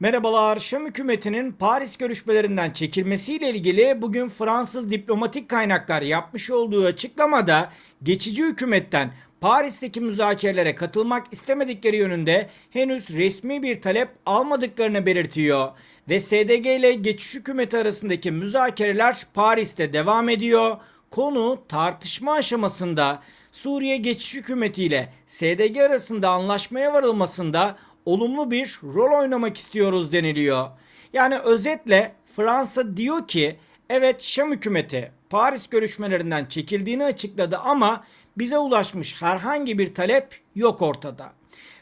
Merhabalar. Şam hükümetinin Paris görüşmelerinden çekilmesiyle ilgili bugün Fransız diplomatik kaynaklar yapmış olduğu açıklamada geçici hükümetten Paris'teki müzakerelere katılmak istemedikleri yönünde henüz resmi bir talep almadıklarını belirtiyor ve SDG ile geçiş hükümeti arasındaki müzakereler Paris'te devam ediyor. Konu tartışma aşamasında Suriye geçiş hükümeti ile SDG arasında anlaşmaya varılmasında olumlu bir rol oynamak istiyoruz deniliyor. Yani özetle Fransa diyor ki evet Şam hükümeti Paris görüşmelerinden çekildiğini açıkladı ama bize ulaşmış herhangi bir talep yok ortada.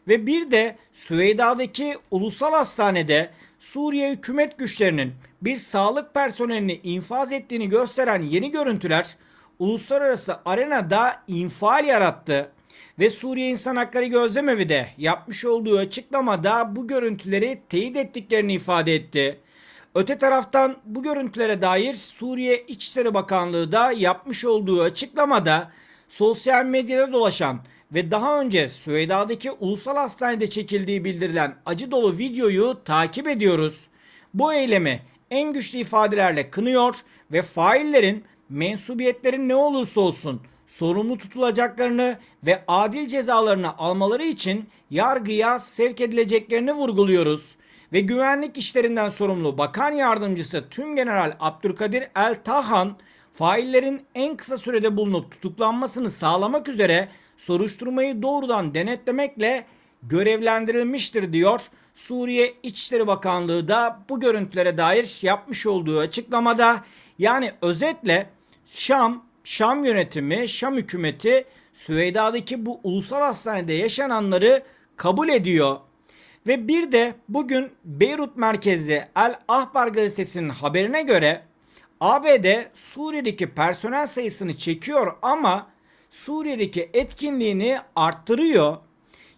Ve bir de Süveyda'daki ulusal hastanede Suriye hükümet güçlerinin bir sağlık personelini infaz ettiğini gösteren yeni görüntüler uluslararası arenada infial yarattı. Ve Suriye İnsan Hakları Gözlemevi de yapmış olduğu açıklamada bu görüntüleri teyit ettiklerini ifade etti. Öte taraftan bu görüntülere dair Suriye İçişleri Bakanlığı da yapmış olduğu açıklamada sosyal medyada dolaşan ve daha önce Süveyda'daki ulusal hastanede çekildiği bildirilen acı dolu videoyu takip ediyoruz. Bu eylemi en güçlü ifadelerle kınıyor ve faillerin mensubiyetlerin ne olursa olsun sorumlu tutulacaklarını ve adil cezalarını almaları için yargıya sevk edileceklerini vurguluyoruz. Ve güvenlik işlerinden sorumlu Bakan Yardımcısı Tüm General Abdülkadir El Tahan faillerin en kısa sürede bulunup tutuklanmasını sağlamak üzere soruşturmayı doğrudan denetlemekle görevlendirilmiştir diyor. Suriye İçişleri Bakanlığı da bu görüntülere dair yapmış olduğu açıklamada yani özetle Şam, Şam yönetimi, Şam hükümeti Süveyda'daki bu ulusal hastanede yaşananları kabul ediyor. Ve bir de bugün Beyrut merkezli El Ahbar gazetesinin haberine göre ABD Suriye'deki personel sayısını çekiyor ama Suriye'deki etkinliğini arttırıyor.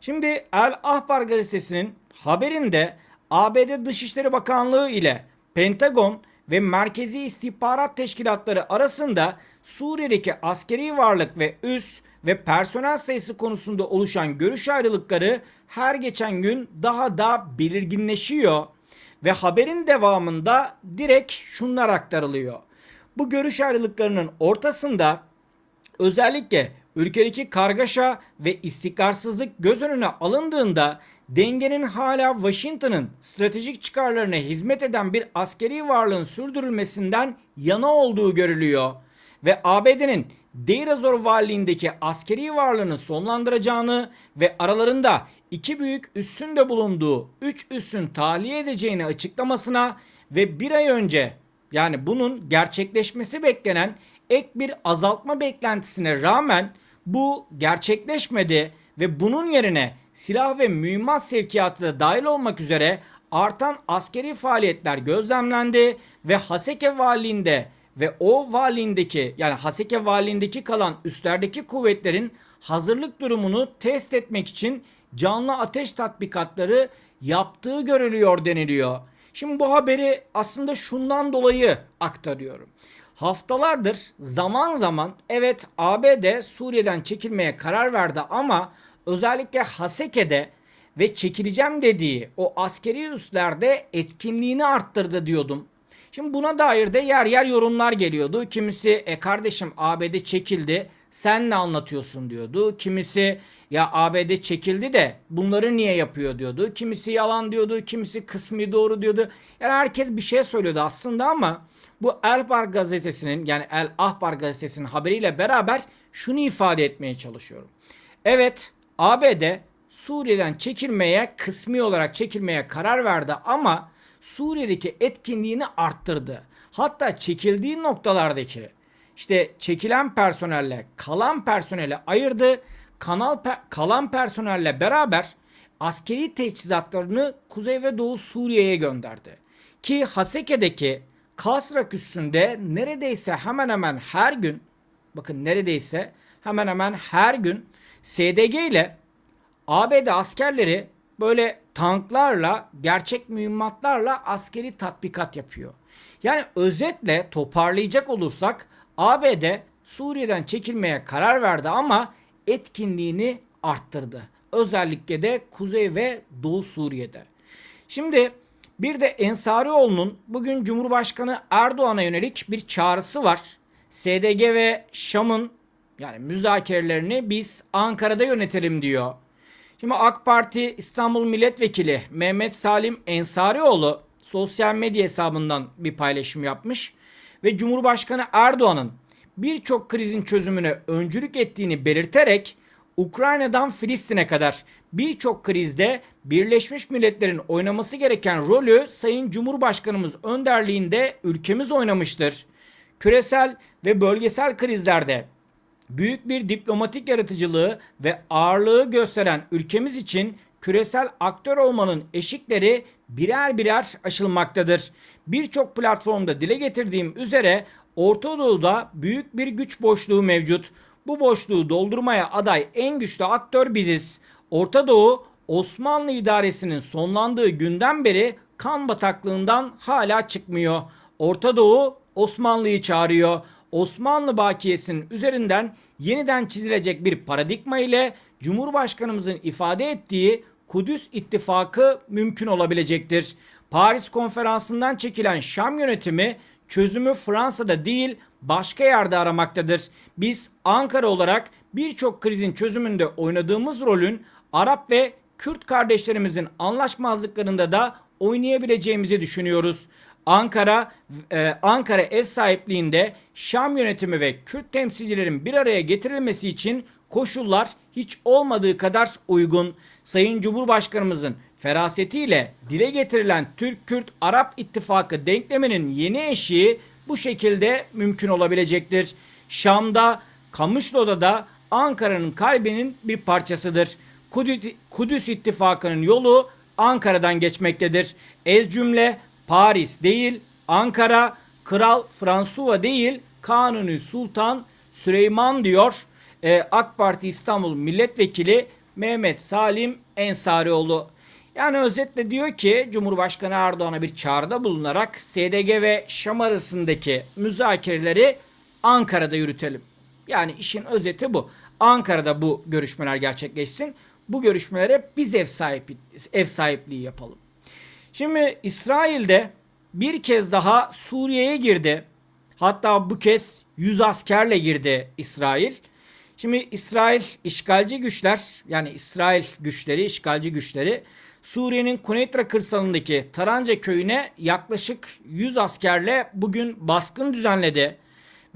Şimdi El Ahbar gazetesinin haberinde ABD Dışişleri Bakanlığı ile Pentagon ve Merkezi İstihbarat Teşkilatları arasında Suriye'deki askeri varlık ve üs ve personel sayısı konusunda oluşan görüş ayrılıkları her geçen gün daha da belirginleşiyor ve haberin devamında direkt şunlar aktarılıyor. Bu görüş ayrılıklarının ortasında özellikle ülkedeki kargaşa ve istikrarsızlık göz önüne alındığında dengenin hala Washington'ın stratejik çıkarlarına hizmet eden bir askeri varlığın sürdürülmesinden yana olduğu görülüyor ve ABD'nin Deir ez-Zor valiliğindeki askeri varlığını sonlandıracağını ve aralarında iki büyük üssün de bulunduğu 3 üssün tahliye edeceğini açıklamasına ve bir ay önce yani bunun gerçekleşmesi beklenen ek bir azaltma beklentisine rağmen bu gerçekleşmedi ve bunun yerine silah ve mühimmat sevkiyatı da dahil olmak üzere artan askeri faaliyetler gözlemlendi ve Haseke valiliğinde ve o valiliğindeki yani Haseke valiliğindeki kalan üstlerdeki kuvvetlerin hazırlık durumunu test etmek için canlı ateş tatbikatları yaptığı görülüyor deniliyor. Şimdi bu haberi aslında şundan dolayı aktarıyorum. Haftalardır zaman zaman evet ABD Suriye'den çekilmeye karar verdi ama özellikle Haseke'de ve çekileceğim dediği o askeri üslerde etkinliğini arttırdı diyordum. Şimdi buna dair de yer yer yorumlar geliyordu. Kimisi e kardeşim ABD çekildi sen ne anlatıyorsun diyordu. Kimisi ya ABD çekildi de bunları niye yapıyor diyordu. Kimisi yalan diyordu. Kimisi kısmi doğru diyordu. Yani herkes bir şey söylüyordu aslında ama bu Elbar gazetesinin yani El Ahbar gazetesinin haberiyle beraber şunu ifade etmeye çalışıyorum. Evet ABD Suriye'den çekilmeye kısmi olarak çekilmeye karar verdi ama Suriye'deki etkinliğini arttırdı. Hatta çekildiği noktalardaki işte çekilen personelle kalan personeli ayırdı. Kanal pe- kalan personelle beraber askeri teçhizatlarını Kuzey ve Doğu Suriye'ye gönderdi. Ki Haseke'deki Kasrak üstünde neredeyse hemen hemen her gün bakın neredeyse hemen hemen her gün SDG ile ABD askerleri böyle tanklarla, gerçek mühimmatlarla askeri tatbikat yapıyor. Yani özetle toparlayacak olursak ABD Suriye'den çekilmeye karar verdi ama etkinliğini arttırdı. Özellikle de Kuzey ve Doğu Suriye'de. Şimdi Bir de Ensarioğlu'nun bugün Cumhurbaşkanı Erdoğan'a yönelik bir çağrısı var. SDG ve Şam'ın yani müzakerelerini biz Ankara'da yönetelim diyor. Şimdi AK Parti İstanbul Milletvekili Mehmet Salim Ensarioğlu sosyal medya hesabından bir paylaşım yapmış ve Cumhurbaşkanı Erdoğan'ın birçok krizin çözümüne öncülük ettiğini belirterek Ukrayna'dan Filistin'e kadar birçok krizde Birleşmiş Milletler'in oynaması gereken rolü Sayın Cumhurbaşkanımız önderliğinde ülkemiz oynamıştır. Küresel ve bölgesel krizlerde büyük bir diplomatik yaratıcılığı ve ağırlığı gösteren ülkemiz için küresel aktör olmanın eşikleri birer birer aşılmaktadır. Birçok platformda dile getirdiğim üzere Orta Doğu'da büyük bir güç boşluğu mevcut. Bu boşluğu doldurmaya aday en güçlü aktör biziz. Orta Doğu Osmanlı idaresinin sonlandığı günden beri kan bataklığından hala çıkmıyor. Orta Doğu Osmanlı'yı çağırıyor. Osmanlı bakiyesinin üzerinden yeniden çizilecek bir paradigma ile Cumhurbaşkanımızın ifade ettiği Kudüs ittifakı mümkün olabilecektir. Paris konferansından çekilen Şam yönetimi çözümü Fransa'da değil başka yerde aramaktadır. Biz Ankara olarak birçok krizin çözümünde oynadığımız rolün Arap ve Kürt kardeşlerimizin anlaşmazlıklarında da oynayabileceğimizi düşünüyoruz. Ankara e, Ankara ev sahipliğinde Şam yönetimi ve Kürt temsilcilerin bir araya getirilmesi için koşullar hiç olmadığı kadar uygun. Sayın Cumhurbaşkanımızın ferasetiyle dile getirilen Türk-Kürt-Arap ittifakı denkleminin yeni eşiği bu şekilde mümkün olabilecektir. Şam'da, Kamışlı'da da Ankara'nın kalbinin bir parçasıdır. Kudüs, Kudüs ittifakının yolu Ankara'dan geçmektedir. Ez cümle Paris değil, Ankara, Kral Fransuva değil, Kanuni Sultan Süleyman diyor. Ee, AK Parti İstanbul Milletvekili Mehmet Salim Ensarioğlu. Yani özetle diyor ki Cumhurbaşkanı Erdoğan'a bir çağrıda bulunarak SDG ve Şam arasındaki müzakereleri Ankara'da yürütelim. Yani işin özeti bu. Ankara'da bu görüşmeler gerçekleşsin. Bu görüşmelere biz ev, sahibi, ev sahipliği yapalım. Şimdi İsrail'de bir kez daha Suriye'ye girdi. Hatta bu kez 100 askerle girdi İsrail. Şimdi İsrail işgalci güçler yani İsrail güçleri, işgalci güçleri Suriye'nin Kuneitra kırsalındaki Taranca köyüne yaklaşık 100 askerle bugün baskın düzenledi.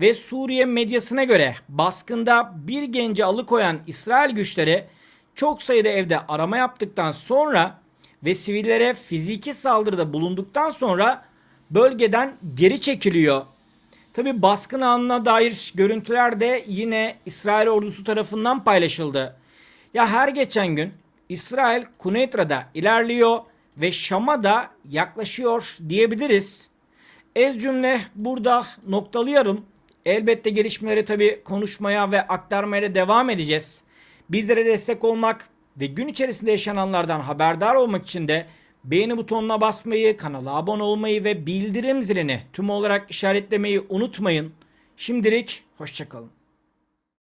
Ve Suriye medyasına göre baskında bir genci alıkoyan İsrail güçleri çok sayıda evde arama yaptıktan sonra ve sivillere fiziki saldırıda bulunduktan sonra bölgeden geri çekiliyor. Tabi baskın anına dair görüntüler de yine İsrail ordusu tarafından paylaşıldı. Ya her geçen gün İsrail Kuneytra'da ilerliyor ve Şam'a da yaklaşıyor diyebiliriz. Ez cümle burada noktalayalım. Elbette gelişmeleri tabi konuşmaya ve aktarmaya devam edeceğiz. Bizlere destek olmak ve gün içerisinde yaşananlardan haberdar olmak için de beğeni butonuna basmayı, kanala abone olmayı ve bildirim zilini tüm olarak işaretlemeyi unutmayın. Şimdilik hoşçakalın.